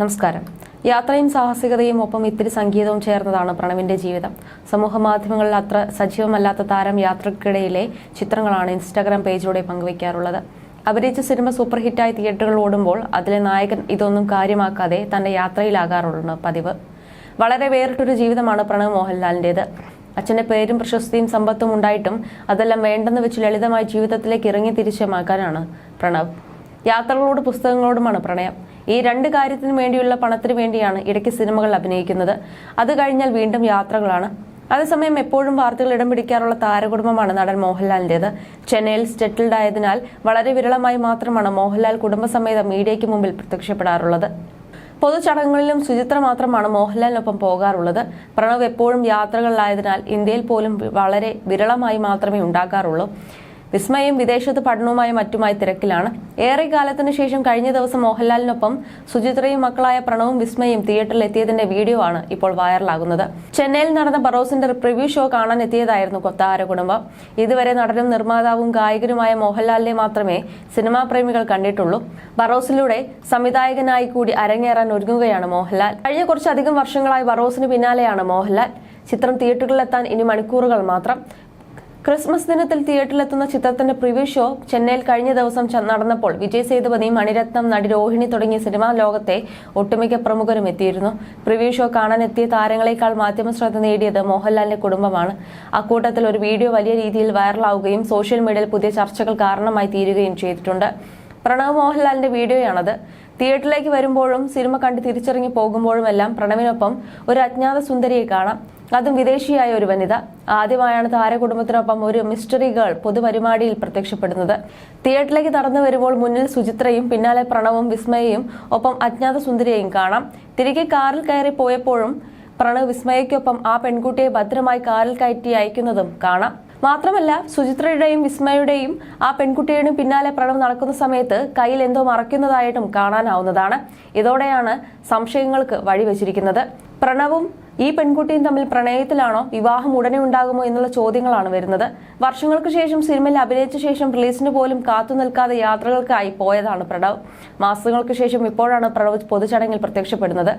നമസ്കാരം. യാത്രയും സാഹസികതയും ഒപ്പം ഇത്തിരി സംഗീതവും ചേർന്നതാണ് പ്രണവിന്റെ ജീവിതം. സമൂഹ മാധ്യമങ്ങളിൽ അത്ര സജീവമല്ലാത്ത താരം യാത്രക്കിടയിലെ ചിത്രങ്ങളാണ് ഇൻസ്റ്റാഗ്രാം പേജിലൂടെ പങ്കുവയ്ക്കാറുള്ളത്. അഭിനയിച്ച സിനിമ സൂപ്പർ ഹിറ്റായി തിയേറ്ററുകൾ ഓടുമ്പോൾ അതിലെ നായകൻ ഇതൊന്നും കാര്യമാക്കാതെ തന്റെ യാത്രയിലാകാറുള്ള പതിവ്. വളരെ വേറിട്ടൊരു ജീവിതമാണ് പ്രണവ് മോഹൻലാലിന്റേത്. അച്ഛന്റെ പേരും പ്രശസ്തിയും സമ്പത്തും ഉണ്ടായിട്ടും അതെല്ലാം വേണ്ടെന്ന് വെച്ച് ലളിതമായി ജീവിതത്തിലേക്ക് ഇറങ്ങി തിരിച്ചമാക്കാനാണ് പ്രണവ്. യാത്രകളോട് പുസ്തകങ്ങളോടുമാണ് പ്രണയം. ഈ രണ്ട് കാര്യത്തിനു വേണ്ടിയുള്ള പണത്തിനു വേണ്ടിയാണ് ഇടയ്ക്ക് സിനിമകൾ അഭിനയിക്കുന്നത്. അത് കഴിഞ്ഞാൽ വീണ്ടും യാത്രകളാണ്. അതേസമയം എപ്പോഴും വാർത്തകൾ ഇടം പിടിക്കാറുള്ള താരകുടുംബമാണ് നടൻ മോഹൻലാലിന്റേത് ചെന്നൈയിൽ സെറ്റിൽഡ് ആയതിനാൽ വളരെ വിരളമായി മാത്രമാണ് മോഹൻലാൽ കുടുംബസമേതം മീഡിയയ്ക്ക് മുമ്പിൽ പ്രത്യക്ഷപ്പെടാറുള്ളത്. പൊതുചടങ്ങുകളിലും സുചിത്ര മാത്രമാണ് മോഹൻലാലിനൊപ്പം പോകാറുള്ളത്. പ്രണവ് എപ്പോഴും യാത്രകളിലായതിനാൽ ഇന്ത്യയിൽ പോലും വളരെ വിരളമായി മാത്രമേ ഉണ്ടാകാറുള്ളൂ. വിസ്മയും വിദേശത്ത് പഠനവുമായി മറ്റുമായി തിരക്കിലാണ്. ഏറെ കാലത്തിനു ശേഷം കഴിഞ്ഞ ദിവസം മോഹൻലാലിനൊപ്പം സുചിത്രയും മക്കളായ പ്രണവും വിസ്മയും തിയേറ്ററിൽ എത്തിയതിന്റെ വീഡിയോ ആണ് ഇപ്പോൾ വൈറലാകുന്നത്. ചെന്നൈയിൽ നടന്ന ബറോസിന്റെ പ്രിവ്യൂ ഷോ കാണാൻ എത്തിയതായിരുന്നു കൊത്താര കുടുംബം. ഇതുവരെ നടനും നിർമ്മാതാവും ഗായകനുമായ മോഹൻലാലിനെ മാത്രമേ സിനിമാ പ്രേമികൾ കണ്ടിട്ടുള്ളൂ. ബറോസിലൂടെ സംവിധായകനായി കൂടി അരങ്ങേറാൻ ഒരുങ്ങുകയാണ് മോഹൻലാൽ. കഴിഞ്ഞ കുറച്ചധികം വർഷങ്ങളായി ബറോസിന് പിന്നാലെയാണ് മോഹൻലാൽ. ചിത്രം തിയേറ്ററുകളിലെത്താൻ ഇനി മണിക്കൂറുകൾ മാത്രം. ക്രിസ്മസ് ദിനത്തിൽ തിയേറ്ററിലെത്തുന്ന ചിത്രത്തിന്റെ പ്രിവ്യൂ ഷോ ചെന്നൈയിൽ കഴിഞ്ഞ ദിവസം നടന്നപ്പോൾ വിജയ് സേതുപതി മണിരത്നം നടി രോഹിണി തുടങ്ങിയ സിനിമാ ലോകത്തെ ഒട്ടുമിക്ക പ്രമുഖരും എത്തിയിരുന്നു. പ്രിവ്യൂ ഷോ കാണാനെത്തിയ താരങ്ങളെക്കാൾ മാധ്യമ ശ്രദ്ധ നേടിയത് മോഹൻലാലിന്റെ കുടുംബമാണ്. അക്കൂട്ടത്തിൽ ഒരു വീഡിയോ വലിയ രീതിയിൽ വൈറലാവുകയും സോഷ്യൽ മീഡിയയിൽ പുതിയ ചർച്ചകൾ കാരണമായി തീരുകയും ചെയ്തിട്ടുണ്ട്. പ്രണവ് മോഹൻലാലിന്റെ വീഡിയോയാണത്. തിയേറ്ററിലേക്ക് വരുമ്പോഴും സിനിമ കണ്ട് തിരിച്ചിറങ്ങി പോകുമ്പോഴുമെല്ലാം പ്രണവിനൊപ്പം ഒരു അജ്ഞാത സുന്ദരിയെ കാണാം. അതും വിദേശിയായ ഒരു വനിത. ആദ്യമായാണ് താരകുടുംബത്തിനൊപ്പം ഒരു മിസ്റ്ററി ഗേൾ പൊതുപരിപാടിയിൽ പ്രത്യക്ഷപ്പെടുന്നത്. തിയേറ്ററിലേക്ക് നടന്നു വരുമ്പോൾ മുന്നിൽ സുചിത്രയും പിന്നാലെ പ്രണവും വിസ്മയയും ഒപ്പം അജ്ഞാത സുന്ദരിയെയും കാണാം. തിരികെ കാറിൽ കയറി പോയപ്പോഴും പ്രണവ് വിസ്മയയ്ക്കൊപ്പം ആ പെൺകുട്ടിയെ ഭദ്രമായി കാറിൽ കയറ്റി അയക്കുന്നതും കാണാം. മാത്രമല്ല സുചിത്രയുടെയും വിസ്മയുടെയും ആ പെൺകുട്ടിയുടെയും പിന്നാലെ പ്രണവ് നടക്കുന്ന സമയത്ത് കയ്യിൽ എന്തോ മറക്കുന്നതായിട്ടും കാണാനാവുന്നതാണ്. ഇതോടെയാണ് സംശയങ്ങൾക്ക് വഴിവെച്ചിരിക്കുന്നത്. പ്രണവും ഈ പെൺകുട്ടിയും തമ്മിൽ പ്രണയത്തിലാണോ വിവാഹം ഉടനെ ഉണ്ടാകുമോ എന്നുള്ള ചോദ്യങ്ങളാണ് വരുന്നത്. വർഷങ്ങൾക്ക് ശേഷം സിനിമയിൽ അഭിനയിച്ച ശേഷം റിലീസിന് പോലും കാത്തു നിൽക്കാതെ യാത്രകൾക്കായി പോയതാണ് പ്രണവ്. മാസങ്ങൾക്ക് ശേഷം ഇപ്പോഴാണ് പ്രണവ് പൊതുചടങ്ങിൽ പ്രത്യക്ഷപ്പെടുന്നത്.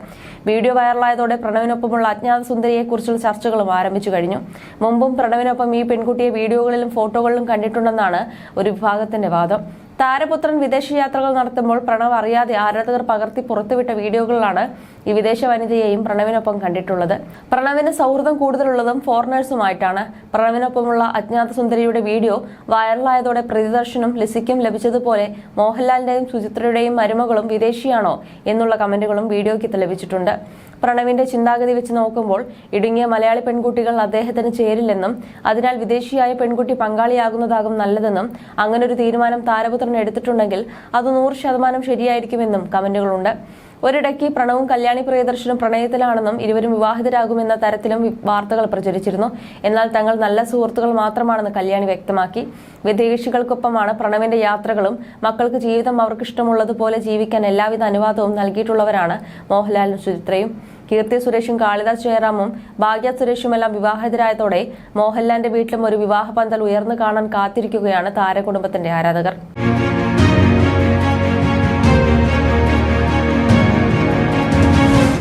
വീഡിയോ വൈറലായതോടെ പ്രണവിനൊപ്പമുള്ള അജ്ഞാത സുന്ദരിയെക്കുറിച്ചുള്ള ചർച്ചകളും ആരംഭിച്ചു കഴിഞ്ഞു. മുമ്പും പ്രണവിനൊപ്പം ഈ പെൺകുട്ടിയെ വീഡിയോകളിലും ഫോട്ടോകളിലും കണ്ടിട്ടുണ്ടെന്നാണ് ഒരു വിഭാഗത്തിന്റെ വാദം. താരപുത്രൻ വിദേശ യാത്രകൾ നടത്തുമ്പോൾ പ്രണവ് അറിയാതെ ആരാധകർ പകർത്തി പുറത്തുവിട്ട വീഡിയോകളിലാണ് ഈ വിദേശ വനിതയെയും പ്രണവിനൊപ്പം കണ്ടിട്ടുള്ളത്. പ്രണവിന് സൗഹൃദം കൂടുതലുള്ളതും ഫോറിനേഴ്സുമായിട്ടാണ്. പ്രണവിനൊപ്പമുള്ള അജ്ഞാത സുന്ദരിയുടെ വീഡിയോ വൈറലായതോടെ പ്രതിദർശനും ലിസിക്കും ലഭിച്ചതുപോലെ മോഹൻലാലിന്റെയും സുചിത്രയുടെയും മരുമകളും വിദേശിയാണോ എന്നുള്ള കമന്റുകളും വീഡിയോയ്ക്ക് ലഭിച്ചിട്ടുണ്ട്. പ്രണവിന്റെ ചിന്താഗതി വെച്ച് നോക്കുമ്പോൾ ഇടുങ്ങിയ മലയാളി പെൺകുട്ടികൾ അദ്ദേഹത്തിന് ചേരില്ലെന്നും അതിനാൽ വിദേശിയായ പെൺകുട്ടി പങ്കാളിയാകുന്നതാകും നല്ലതെന്നും അങ്ങനൊരു തീരുമാനം താരപുത്രൻ എടുത്തിട്ടുണ്ടെങ്കിൽ അത് നൂറ് ശതമാനം ശരിയായിരിക്കുമെന്നും കമന്റുകളുണ്ട്. ഒരിടയ്ക്ക് പ്രണവും കല്യാണി പ്രിയദർശനും പ്രണയത്തിലാണെന്നും ഇരുവരും വിവാഹിതരാകുമെന്ന തരത്തിലും വാർത്തകൾ പ്രചരിച്ചിരുന്നു. എന്നാൽ തങ്ങൾ നല്ല സുഹൃത്തുക്കൾ മാത്രമാണെന്ന് കല്യാണി വ്യക്തമാക്കി. വിദേശികൾക്കൊപ്പമാണ് പ്രണവിന്റെ യാത്രകളും മക്കൾക്ക് ജീവിതം അവർക്കിഷ്ടമുള്ളതുപോലെ ജീവിക്കാൻ എല്ലാവിധ അനുവാദവും നൽകിയിട്ടുള്ളവരാണ് മോഹൻലാലും സുചിത്രയും. കീർത്തി സുരേഷും കാളിദാസ് ജയറാമും ഭാഗ്യ സുരേഷും എല്ലാം വിവാഹിതരായതോടെ മോഹൻലാലിന്റെ വീട്ടിലും ഒരു വിവാഹ പന്തൽ ഉയർന്നു കാണാൻ കാത്തിരിക്കുകയാണ് താരകുടുംബത്തിന്റെ ആരാധകർ.